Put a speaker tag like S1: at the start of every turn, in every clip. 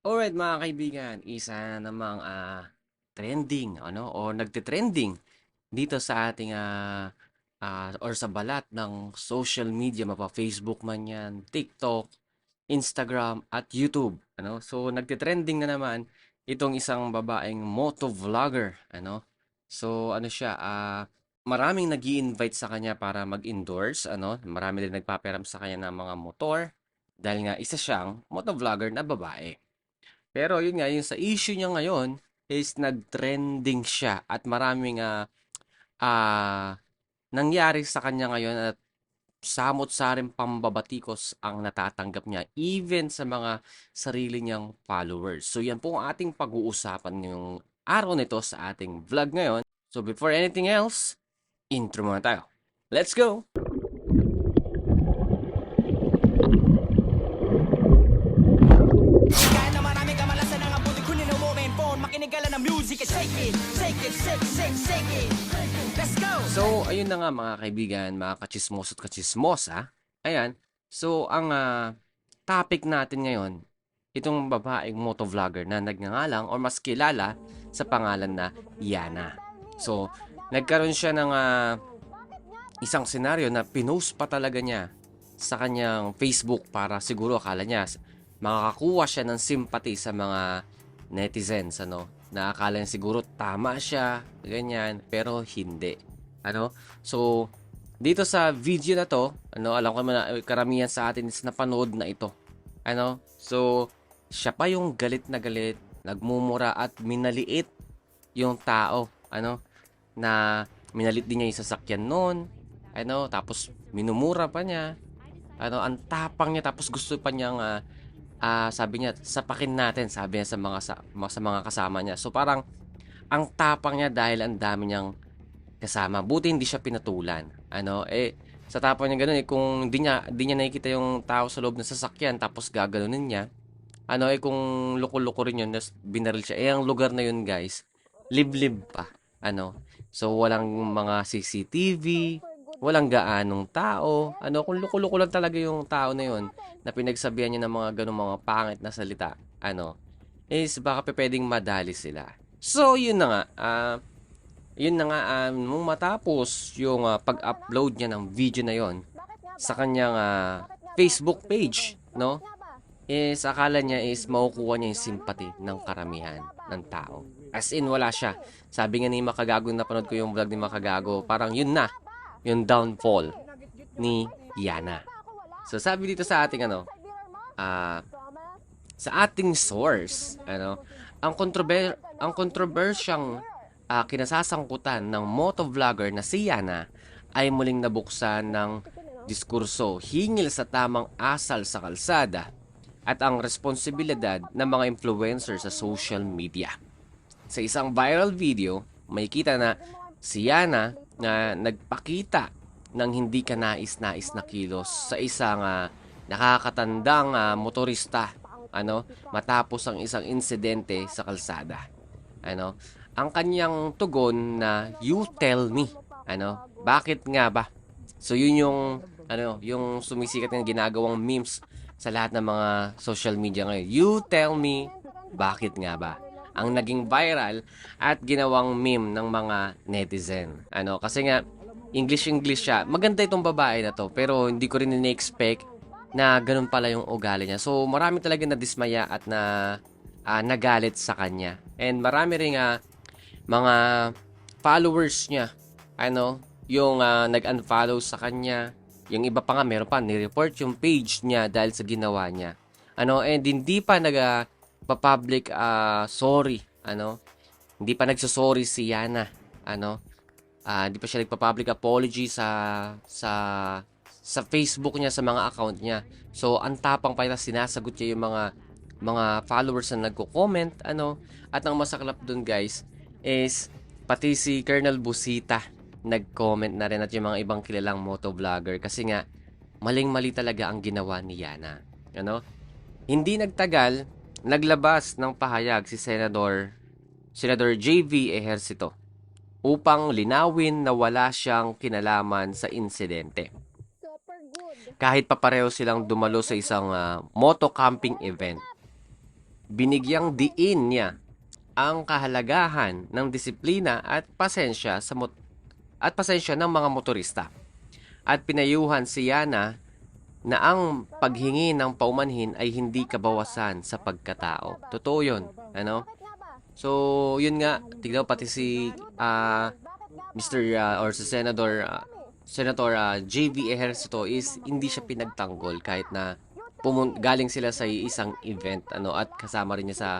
S1: Alright mga kaibigan, isa namang ah, trending ano o nagte-trending dito sa ating ah, ah, or sa balat ng social media mapa Facebook man 'yan, TikTok, Instagram at YouTube ano. So nagte-trending na naman itong isang babaeng moto vlogger ano. So ano siya ah, maraming nag-i-invite sa kanya para mag-endorse ano, marami din nagpapahiram sa kanya ng mga motor dahil nga isa siyang moto vlogger na babae. Pero yun nga, yung sa issue niya ngayon is nag-trending siya at maraming ah ah, nangyari sa kanya ngayon at samot-saring pambabatikos ang natatanggap niya even sa mga sarili niyang followers. So yan po ang ating pag-uusapan yung araw nito sa ating vlog ngayon. So before anything else, intro muna tayo. Let's go!
S2: Music and shake it!
S1: So, ayun na nga mga kaibigan, mga kachismos at kachismosa. Ayan. So, ang ah, topic natin ngayon, itong babaeng motovlogger na nagngangalang or mas kilala sa pangalan na Yana. So, nagkaroon siya ng ah, isang senaryo na pinost pa talaga niya sa kanyang Facebook para siguro akala niya makakakuha siya ng sympathy sa mga netizens ano na akala siguro tama siya ganyan pero hindi. Ano? So dito sa video na to ano alam ko na karamihan sa atin is napanood na ito. Ano? So siya pa yung galit na galit nagmumura at minaliit yung tao. Ano? Na minalit din niya yung sasakyan noon ano? Tapos minumura pa niya. Ano? Ang tapang niya tapos gusto pa niyang ah, ah, sabi niya sapakin natin sabi niya sa mga sa, sa mga kasama niya. So parang ang tapang niya dahil ang dami niyang kasama. Buti hindi siya pinatulan ano? Eh sa tapang niya ganun eh kung hindi niya hindi niya nakikita yung tao sa loob ng sasakyan tapos gaganunin niya ano eh kung loko-loko rin yun binaril siya. Eh ang lugar na yun guys liblib pa ano? So walang mga CCTV walang gaanong tao ano kung loko-loko lang talaga yung tao na yun na pinagsabihan niya ng mga ganung mga pangit na salita ano is baka pwedeng madali sila so yun na nga ah yun na nga ah, nung matapos yung ah, pag-upload niya ng video na yon sa kanyang ah, Facebook page no is akala niya is makukuha niya yung sympathy ng karamihan ng tao. As in, wala siya. Sabi nga ni Makagago, napanood ko yung vlog ni Makagago, parang yun na, yung downfall ni Yana. So, sabi dito sa ating ano, ah, sa ating source, ano, ang controver ang kontrobersyang ah, kinasasangkutan ng motovlogger na si Yana ay muling nabuksan ng diskurso hingil sa tamang asal sa kalsada at ang responsibilidad ng mga influencer sa social media. Sa isang viral video, may kita na si Yana na nagpakita ng hindi ka nais-nais na kilos sa isang ah, nakakatandang ah, motorista ano matapos ang isang insidente sa kalsada. Ano, ang kanyang tugon na you tell me. Ano, bakit nga ba? So yun yung ano, yung sumisikat na ginagawang memes sa lahat ng mga social media ngayon. You tell me, bakit nga ba? Ang naging viral at ginawang meme ng mga netizen. Ano, kasi nga English-English siya. Maganda itong babae na to, pero hindi ko rin ini-expect na ganun pala yung ugali niya. So, marami talaga na dismaya at na ah, nagalit sa kanya. And marami rin nga mga followers niya, ano, yung ah, nag-unfollow sa kanya. Yung iba pa nga, meron pa, ni-report yung page niya dahil sa ginawa niya. Ano, and hindi pa nag ah, pa-public ah, sorry, ano, hindi pa nagsasorry si Yana, ano, ah, hindi pa siya nagpa-public apology sa sa sa Facebook niya sa mga account niya. So ang tapang pa sinasagot niya yung mga mga followers na nagko-comment ano at ang masaklap dun guys is pati si Colonel Busita nag-comment na rin at yung mga ibang kilalang motovlogger kasi nga maling-mali talaga ang ginawa ni Yana. Ano? Hindi nagtagal, naglabas ng pahayag si Senador Senador JV Ejercito upang linawin na wala siyang kinalaman sa insidente. Kahit pa pareho silang dumalo sa isang ah, moto camping event. binigyang diin niya ang kahalagahan ng disiplina at pasensya sa mot- at pasensya ng mga motorista. At pinayuhan si Yana na ang paghingi ng paumanhin ay hindi kabawasan sa pagkatao. Totoo 'yon, ano? So, yun nga, tignan pati si ah, Mr. ah, or si Senator ah, Senator ah, JV Ejercito is hindi siya pinagtanggol kahit na pumun- galing sila sa isang event ano at kasama rin niya sa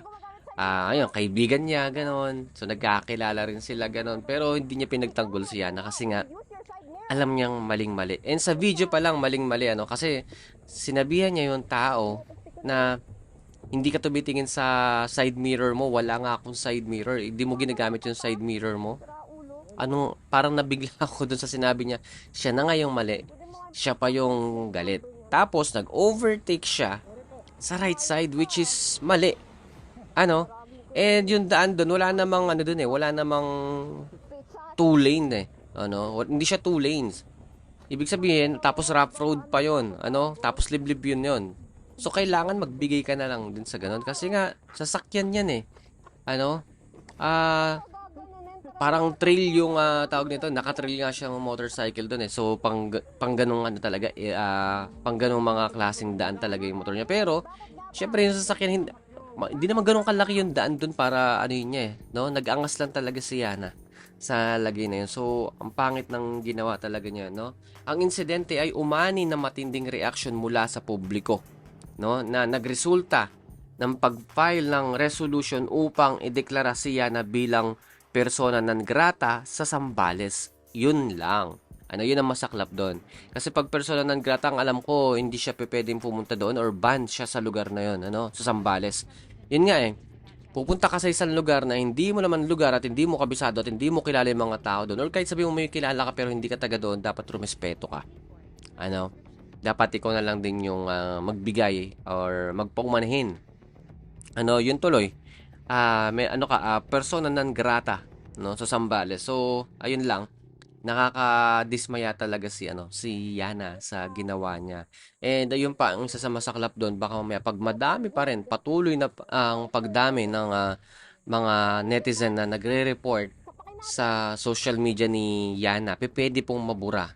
S1: ah ayun, kaibigan niya ganon. So nagkakilala rin sila ganon pero hindi niya pinagtanggol si Yana kasi nga alam niyang maling-mali. And sa video pa lang maling-mali ano kasi sinabihan niya yung tao na hindi ka tumitingin sa side mirror mo, wala nga akong side mirror. Hindi mo ginagamit yung side mirror mo. Ano, parang nabigla ako dun sa sinabi niya, siya na nga yung mali. Siya pa yung galit. Tapos, nag-overtake siya sa right side, which is mali. Ano? And yung daan dun, wala namang ano dun eh, wala namang two lane eh. Ano? Hindi siya two lanes. Ibig sabihin, tapos rough road pa yon ano? Tapos liblib yun yon So, kailangan magbigay ka na lang din sa ganun. Kasi nga, sasakyan yan eh. Ano? Ah, parang trail yung ah, tawag nito. Naka-trail nga siyang motorcycle doon eh. So, pang, pang ganung ano talaga, ah, pang ganung mga klaseng daan talaga yung motor niya. Pero, syempre yung sasakyan, hindi, hindi naman ganun kalaki yung daan doon para ano yun niya eh. No? Nag-angas lang talaga si Yana sa lagay na yun. So, ang pangit ng ginawa talaga niya, no? Ang insidente ay umani na matinding reaction mula sa publiko no na nagresulta ng pag-file ng resolution upang ideklara siya na bilang persona non grata sa Sambales. Yun lang. Ano, yun ang masaklap doon. Kasi pag persona non grata, ang alam ko, hindi siya pwedeng pumunta doon or banned siya sa lugar na yun, ano, sa Sambales. Yun nga eh, pupunta ka sa isang lugar na hindi mo naman lugar at hindi mo kabisado at hindi mo kilala yung mga tao doon or kahit sabi mo may kilala ka pero hindi ka taga doon, dapat rumespeto ka. Ano, dapat ikaw na lang din yung ah, magbigay or magpaumanhin. Ano, yun tuloy. Ah, may ano ka, ah, persona non grata, no, sa Sambales. So, ayun lang. Nakakadismaya talaga si ano, si Yana sa ginawa niya. And ayun pa, ang isa sa masaklap doon, baka mamaya pag madami pa rin, patuloy na ang pagdami ng ah, mga netizen na nagre-report sa social media ni Yana, pwede pong mabura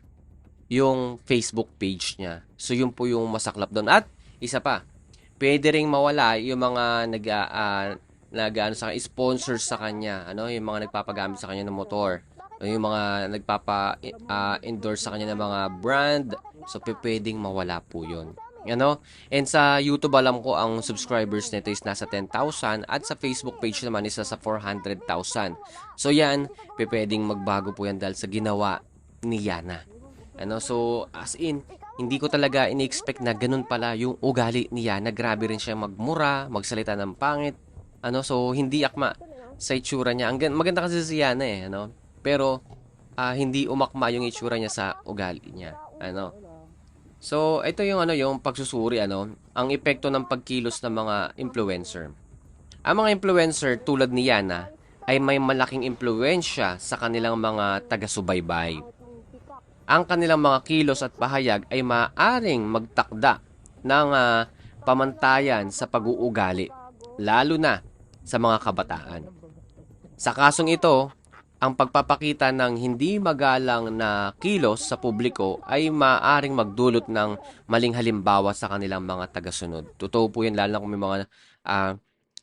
S1: yung Facebook page niya. So, yun po yung masaklap doon. At, isa pa, pwede ring mawala yung mga nag, ah, nag ano, sa sponsors sa kanya, ano, yung mga nagpapagamit sa kanya ng motor, yung mga nagpapa-endorse sa kanya ng mga brand. So, pwedeng mawala po yun. Ano? And sa YouTube alam ko ang subscribers nito is nasa 10,000 at sa Facebook page naman is nasa 400,000. So yan, pwedeng magbago po yan dahil sa ginawa ni Yana. Ano, so as in, hindi ko talaga ini-expect na ganun pala yung ugali niya. Na grabe rin siya magmura, magsalita ng pangit. Ano, so hindi akma sa itsura niya. Ang gan- maganda kasi si Yana eh, ano. Pero ah, hindi umakma yung itsura niya sa ugali niya. Ano. So, ito yung ano, yung pagsusuri ano, ang epekto ng pagkilos ng mga influencer. Ang mga influencer tulad ni Yana ay may malaking impluensya sa kanilang mga taga-subaybay ang kanilang mga kilos at pahayag ay maaring magtakda ng ah, pamantayan sa pag-uugali, lalo na sa mga kabataan. Sa kasong ito, ang pagpapakita ng hindi magalang na kilos sa publiko ay maaring magdulot ng maling halimbawa sa kanilang mga tagasunod. Totoo po yan, lalo na kung may mga ah,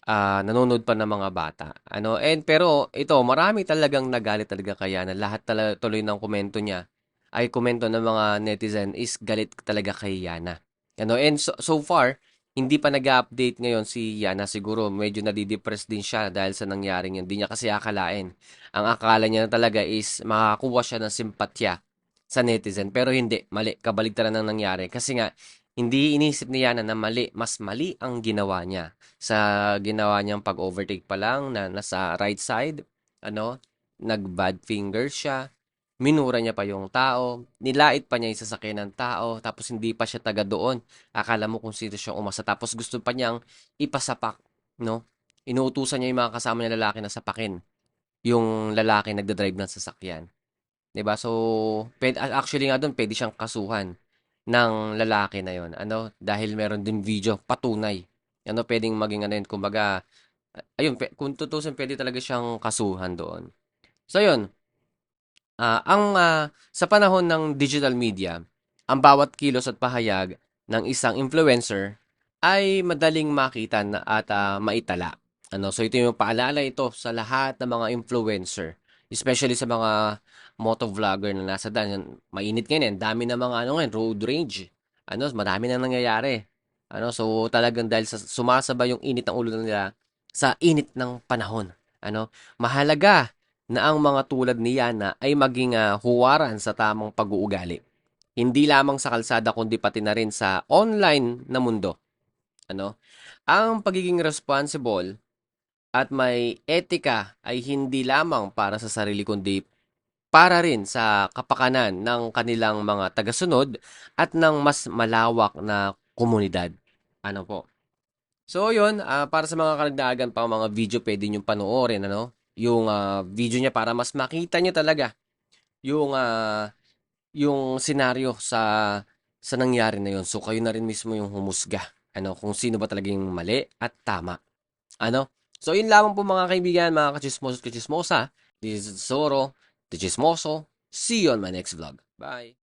S1: ah, nanonood pa ng mga bata. Ano, and pero ito, marami talagang nagalit talaga kaya na lahat talaga tuloy ng komento niya ay komento ng mga netizen is galit talaga kay Yana. Ano, and so, so far, hindi pa nag-update ngayon si Yana. Siguro medyo nadidepress din siya dahil sa nangyaring yun. Hindi niya kasi akalain. Ang akala niya na talaga is makakuha siya ng simpatya sa netizen. Pero hindi, mali. Kabaligtaran ang nangyari. Kasi nga, hindi inisip ni Yana na mali. Mas mali ang ginawa niya. Sa ginawa niyang pag-overtake pa lang na nasa right side, ano, nag-bad finger siya minura niya pa yung tao, nilait pa niya yung sasakyan ng tao, tapos hindi pa siya taga doon. Akala mo kung sino siyang umasa. Tapos gusto pa niyang ipasapak, no? Inuutusan niya yung mga kasama niya lalaki na sapakin yung lalaki nagdadrive ng sasakyan. ba? So, pwede, actually nga doon, pwede siyang kasuhan ng lalaki na yon. Ano? Dahil meron din video patunay Ano, puwedeng maging ano yun, kumbaga, ayun, kung tutuusin puwede talaga siyang kasuhan doon. So yun, ah, ang, ah, sa panahon ng digital media, ang bawat kilos at pahayag ng isang influencer ay madaling makita na at, ah, maitala. Ano, so ito yung paalala ito sa lahat ng mga influencer, especially sa mga motovlogger na nasa daan. Mainit ngayon, ang dami ng mga ano ngayon, road rage. Ano, madami nang nangyayari. Ano, so talagang dahil sa sumasabay yung init ng ulo nila sa init ng panahon. Ano, mahalaga na ang mga tulad ni Yana ay maging ah, huwaran sa tamang pag-uugali. Hindi lamang sa kalsada kundi pati na rin sa online na mundo. Ano? Ang pagiging responsible at may etika ay hindi lamang para sa sarili kundi para rin sa kapakanan ng kanilang mga tagasunod at ng mas malawak na komunidad. Ano po? So, yun, ah, para sa mga karagdagan pang mga video, pwede nyo panoorin, ano? Yung ah, video niya para mas makita nyo talaga yung, ah, yung senaryo sa, sa nangyari na yun. So, kayo na rin mismo yung humusga. Ano, kung sino ba talagang mali at tama. Ano? So, yun lamang po mga kaibigan, mga kachismoso at kachismosa. This is Zoro, the Chismoso. See you on my next vlog. Bye!